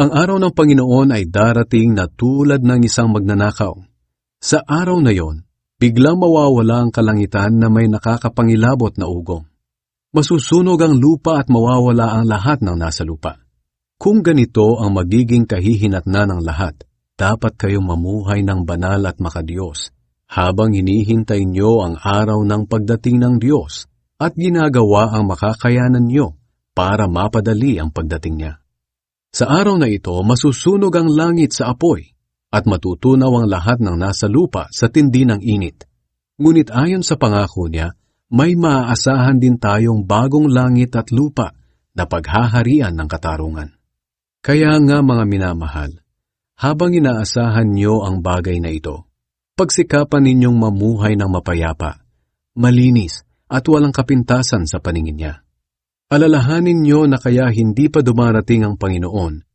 Ang araw ng Panginoon ay darating na tulad ng isang magnanakaw. Sa araw na yon, biglang mawawala ang kalangitan na may nakakapangilabot na ugong. Masusunog ang lupa at mawawala ang lahat ng nasa lupa. Kung ganito ang magiging kahihinatnan ng lahat, dapat kayong mamuhay ng banal at makadiyos habang hinihintay nyo ang araw ng pagdating ng Diyos at ginagawa ang makakayanan nyo para mapadali ang pagdating niya. Sa araw na ito, masusunog ang langit sa apoy at matutunaw ang lahat ng nasa lupa sa tindi ng init. Ngunit ayon sa pangako niya, may maaasahan din tayong bagong langit at lupa na paghaharian ng katarungan. Kaya nga mga minamahal, habang inaasahan niyo ang bagay na ito, pagsikapan ninyong mamuhay ng mapayapa, malinis at walang kapintasan sa paningin niya. Alalahanin niyo na kaya hindi pa dumarating ang Panginoon